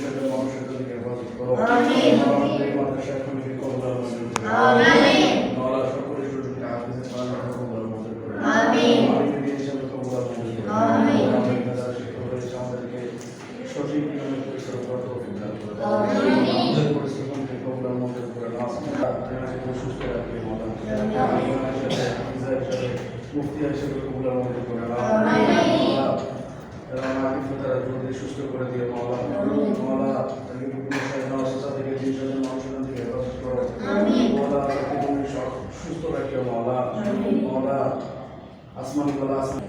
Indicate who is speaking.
Speaker 1: ভবিষ্যতে মানুষের জন্য হেফাজত করো মাদ্রাসা খলিফে কবুলার মঞ্জুর করো মাওলা সকলের সুযোগে হাফিজে মাওলানা কবুলার করে তারা দ্রুত সুস্থ করে দিয়ে মৌলা মৌলা তাকে বিভিন্ন অসুস্থতা থেকে জিনিসের মানুষের থেকে হেফাজত করো। মৌলা তাকে তুমি সুস্থ রাখিও মৌলা মৌলা আসমানি বলা আসমান।